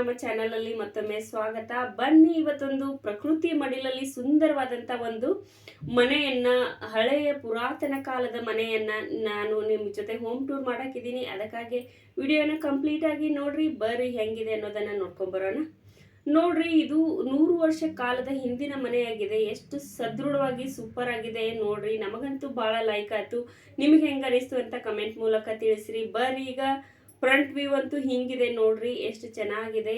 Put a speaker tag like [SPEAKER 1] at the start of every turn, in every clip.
[SPEAKER 1] ನಮ್ಮ ಚಾನೆಲ್ ಅಲ್ಲಿ ಮತ್ತೊಮ್ಮೆ ಸ್ವಾಗತ. ಬನ್ನಿ, ಇವತ್ತೊಂದು ಪ್ರಕೃತಿ ಮಡಿಲಲ್ಲಿ ಸುಂದರವಾದಂತ ಒಂದು ಮನೆಯನ್ನ, ಹಳೆಯ ಪುರಾತನ ಕಾಲದ ಮನೆಯನ್ನ ನಾನು ನಿಮ್ಮ ಜೊತೆ ಹೋಮ್ ಟೂರ್ ಮಾಡಕಿದೀನಿ ಅದಕ್ಕಾಗಿ ವಿಡಿಯೋನ ಕಂಪ್ಲೀಟ್ ಆಗಿ ನೋಡ್ರಿ, ಬರ್ರಿ ಹೆಂಗಿದೆ ಅನ್ನೋದನ್ನ ನೋಡ್ಕೊಂಡ್ ಬರೋಣ. ನೋಡ್ರಿ, ಇದು ನೂರು ವರ್ಷ ಕಾಲದ ಹಿಂದಿನ ಮನೆಯಾಗಿದೆ. ಎಷ್ಟು ಸದೃಢವಾಗಿ ಸೂಪರ್ ಆಗಿದೆ ನೋಡ್ರಿ. ನಮಗಂತೂ ಬಹಳ ಲೈಕ್ ಆಯ್ತು. ನಿಮ್ಗೆ ಹೆಂಗ ಅನಿಸ್ತು ಅಂತ ಕಮೆಂಟ್ ಮೂಲಕ ತಿಳಿಸ್ರಿ. ಬರ್ರಿ ಈಗ ಫ್ರಂಟ್ ವ್ಯೂ ಅಂತೂ ಹಿಂಗಿದೆ ನೋಡ್ರಿ, ಎಷ್ಟು ಚೆನ್ನಾಗಿದೆ.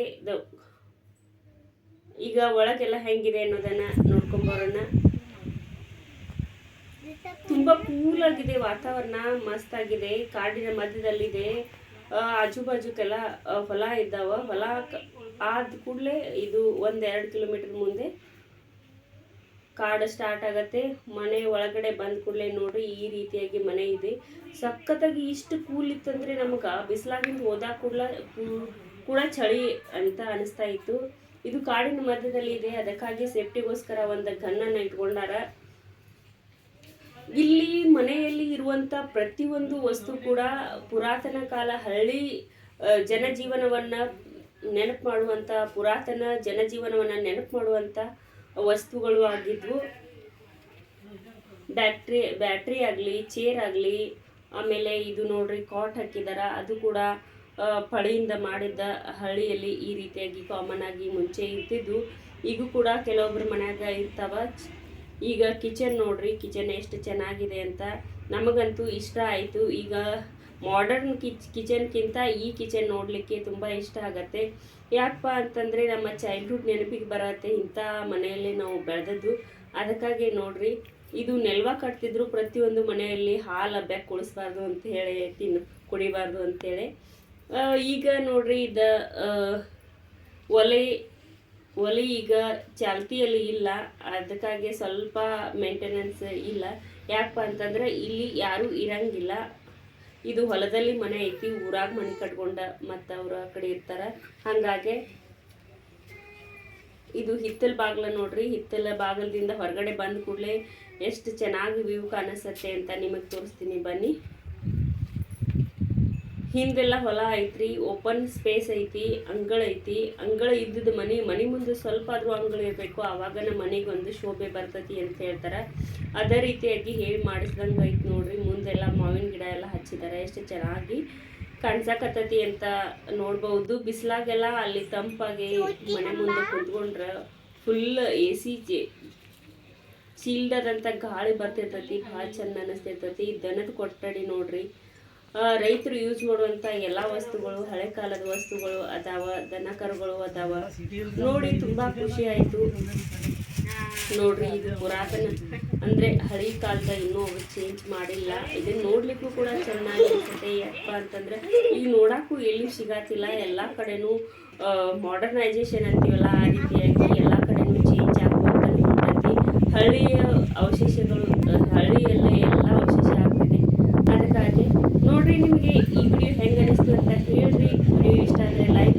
[SPEAKER 1] ಈಗ ಒಳಗೆಲ್ಲ ಹೆಂಗಿದೆ ಅನ್ನೋದನ್ನ ನೋಡ್ಕೊಂಬರೋಣ. ತುಂಬಾ ಕೂಲ್ ಆಗಿದೆ ವಾತಾವರಣ ಮಸ್ತ್ ಆಗಿದೆ ಕಾಡಿನ ಮಧ್ಯದಲ್ಲಿದೆ. ಆಜು ಬಾಜುಕೆಲ್ಲ ಹೊಲ ಇದ್ದಾವ. ಹೊಲ ಆದ ಕೂಡಲೇ ಇದು ಒಂದ್ ಎರಡು ಕಿಲೋಮೀಟರ್ ಮುಂದೆ ಕಾಡು ಸ್ಟಾರ್ಟ್ ಆಗತ್ತೆ. ಮನೆ ಒಳಗಡೆ ಬಂದ ಕೂಡಲೇ ನೋಡ್ರಿ ಈ ರೀತಿಯಾಗಿ ಮನೆ ಇದೆ. ಸಖತ್ತಾಗಿ ಇಷ್ಟು ಕೂಲ್ ಇತ್ತಂದ್ರೆ ನಮಗೆ ಬಿಸಿಲಾಗಿಂದ ಹೋದಾಗ ಕೂಡ್ಲ ಕೂ- ಕೂಡ ಚಳಿ ಅಂತ ಅನಿಸ್ತಾ ಇತ್ತು. ಇದು ಕಾಡಿನ ಮಧ್ಯದಲ್ಲಿ ಇದೆ, ಅದಕ್ಕಾಗಿ ಸೇಫ್ಟಿಗೋಸ್ಕರ ಒಂದು ಗನ್ನನ್ನ ಇಟ್ಕೊಂಡಾರ. ಇಲ್ಲಿ ಮನೆಯಲ್ಲಿ ಇರುವಂತ ಪ್ರತಿಯೊಂದು ವಸ್ತು ಕೂಡ ಪುರಾತನ ಕಾಲ ಹಳ್ಳಿ ಜನಜೀವನವನ್ನ ನೆನಪು ಮಾಡುವಂತ, ಪುರಾತನ ಜನಜೀವನವನ್ನ ನೆನಪು ಮಾಡುವಂತ ವಸ್ತುಗಳು ಆಗಿದ್ವು. ಬ್ಯಾಟ್ರಿ ಬ್ಯಾಟ್ರಿ ಆಗಲಿ, ಚೇರ್ ಆಗಲಿ, ಆಮೇಲೆ ಇದು ನೋಡ್ರಿ ಕಾಟ್ ಹಾಕಿದಾರ. ಅದು ಕೂಡ ಪಳಿಯಿಂದ ಮಾಡಿದ್ದ ಹಳ್ಳಿಯಲ್ಲಿ ಈ ರೀತಿಯಾಗಿ ಕಾಮನ್ ಆಗಿ ಮುಂಚೆ ಇರ್ತಿದ್ವು. ಈಗೂ ಕೂಡ ಕೆಲವೊಬ್ರ ಮನ್ಯಾಗ ಇರ್ತಾವ. ಈಗ ಕಿಚನ್ ನೋಡ್ರಿ ಕಿಚನ್ ಎಷ್ಟು ಚೆನ್ನಾಗಿದೆ ಅಂತ ನಮಗಂತೂ ಇಷ್ಟ ಆಯಿತು. ಈಗ ಮಾಡರ್ನ್ ಕಿಚ್ ಕಿಚನ್ಗಿಂತ ಈ ಕಿಚನ್ ನೋಡಲಿಕ್ಕೆ ತುಂಬ ಇಷ್ಟ ಆಗತ್ತೆ. ಯಾಕಪ್ಪ ಅಂತಂದರೆ ನಮ್ಮ ಚೈಲ್ಡ್ಹುಡ್ ನೆನಪಿಗೆ ಬರತ್ತೆ. ಇಂಥ ಮನೆಯಲ್ಲಿ ನಾವು ಬೆಳೆದದ್ದು. ಅದಕ್ಕಾಗಿ ನೋಡ್ರಿ, ಇದು ನೆಲ್ವ ಕಟ್ತಿದ್ರು ಪ್ರತಿಯೊಂದು ಮನೆಯಲ್ಲಿ ಹಾಲು ಹಬ್ಬಕ್ಕೆ ಕುಡಿಸ್ಬಾರ್ದು ಅಂತ ಹೇಳಿ ತಿನ್ನು ಕುಡಿಬಾರ್ದು ಅಂತೇಳಿ ಈಗ ನೋಡ್ರಿ ಇದ ಒಲೆ ಒಲೆ ಈಗ ಚಾಲ್ತಿಯಲ್ಲಿ ಇಲ್ಲ. ಅದಕ್ಕಾಗಿ ಸ್ವಲ್ಪ ಮೇಂಟೆನೆನ್ಸ್ ಇಲ್ಲ. ಯಾಕಪ್ಪ ಅಂತಂದ್ರೆ ಇಲ್ಲಿ ಯಾರೂ ಇರಂಗಿಲ್ಲ. ಇದು ಹೊಲದಲ್ಲಿ ಮನೆ ಐತಿ ಊರಾಗ ಮನೆ ಕಟ್ಕೊಂಡ ಮತ್ತು ಅವ್ರ ಕಡೆ ಇರ್ತಾರೆ. ಹಾಗಾಗಿ ಇದು ಹಿತ್ತಲ ಬಾಗ್ಲ ನೋಡ್ರಿ, ಹಿತ್ತಲ ಬಾಗಲದಿಂದ ಹೊರಗಡೆ ಬಂದ ಕೂಡಲೇ ಎಷ್ಟು ಚೆನ್ನಾಗಿ ವ್ಯೂ ಕಾಣಿಸುತ್ತೆ ಅಂತ ನಿಮಗೆ ತೋರಿಸ್ತೀನಿ. ಬನ್ನಿ. ಹಿಂದೆಲ್ಲ ಹೊಲ ಐತ್ರಿ ಓಪನ್ ಸ್ಪೇಸ್ ಐತಿ, ಅಂಗಳ ಐತಿ. ಅಂಗಳ ಇದ್ದದ ಮನೆ ಮನೆ ಮುಂದೆ ಸ್ವಲ್ಪ ಆದ್ರೂ ಅಂಗಳ ಇರಬೇಕು. ಆವಾಗ ನಮ್ಮ ಒಂದು ಶೋಭೆ ಬರ್ತೈತಿ ಅಂತ ಹೇಳ್ತಾರೆ. ಅದೇ ರೀತಿಯಾಗಿ ಹೇಳಿ ಮಾಡಿಸ್ದಂಗೆ ಐತಿ ನೋಡ್ರಿ. ಮುಂದೆಲ್ಲ ಮಾವಿನ ಗಿಡ ಎಲ್ಲ ಹಚ್ಚಿದ್ದಾರೆ ಎಷ್ಟು ಚೆನ್ನಾಗಿ ಕಾಣ್ಸಕತ್ತೈತಿ ಅಂತ ನೋಡ್ಬಹುದು ಬಿಸಿಲಾಗೆಲ್ಲ ಅಲ್ಲಿ ತಂಪಾಗಿ ಮನೆ ಮುಂದೆ ಕುತ್ಕೊಂಡ್ರೆ ಫುಲ್ ಎ ಸಿ ಚೀಲ್ಡದಂಥ ಗಾಳಿ ಬರ್ತಿರ್ತೈತಿ. ಭಾಳ ಚಂದ ಅನ್ನಿಸ್ತಿರ್ತತಿ ದನದ ಕೊಠಡಿ ನೋಡ್ರಿ. ರೈತರು ಯೂಸ್ ಮಾಡುವಂತ ಎಲ್ಲಾ ವಸ್ತುಗಳು, ಹಳೆ ಕಾಲದ ವಸ್ತುಗಳು, ಅದಾವ ದನ ಕರುಗಳು ಅದಾವ. ನೋಡಿ ತುಂಬಾ ಖುಷಿ ಆಯಿತು. ನೋಡ್ರಿ, ಇದು ಪುರಾತನ, ಅಂದ್ರೆ ಹಳಿ ಕಾಲದ ಇನ್ನೂ ಚೇಂಜ್ ಮಾಡಿಲ್ಲ. ಇದನ್ನ ನೋಡ್ಲಿಕ್ಕೂ ಕೂಡ ಚೆನ್ನಾಗಿ ಅನ್ಸುತ್ತೆ ಯಾಕಪ್ಪ ಅಂತಂದ್ರೆ ಈಗ ನೋಡಕ್ಕೂ ಎಲ್ಲಿ ಸಿಗತ್ತಿಲ್ಲ ಎಲ್ಲ ಕಡೆನೂ ಮಾಡರ್ನೈಸೇಷನ್ ಅಂತೀವಲ್ಲ, ಆ ರೀತಿಯಾಗಿ ಎಲ್ಲಾ ಕಡೆನೂ ಚೇಂಜ್ ಆಗುವಂತ ಹಳ್ಳಿಯ ಹಳ್ಳಿಯ ಅದಕ್ಕಾಗಿ ನೋಡಿರಿ ನಿಮಗೆ ಈ ವಿಡಿಯೋ ಹೆಂಗೆ ಅನಿಸ್ತು ಅಂತ ಹೇಳಿರಿ. ವಿಡಿಯೋ ಇಷ್ಟ ಆದರೆ ಲೈಕ್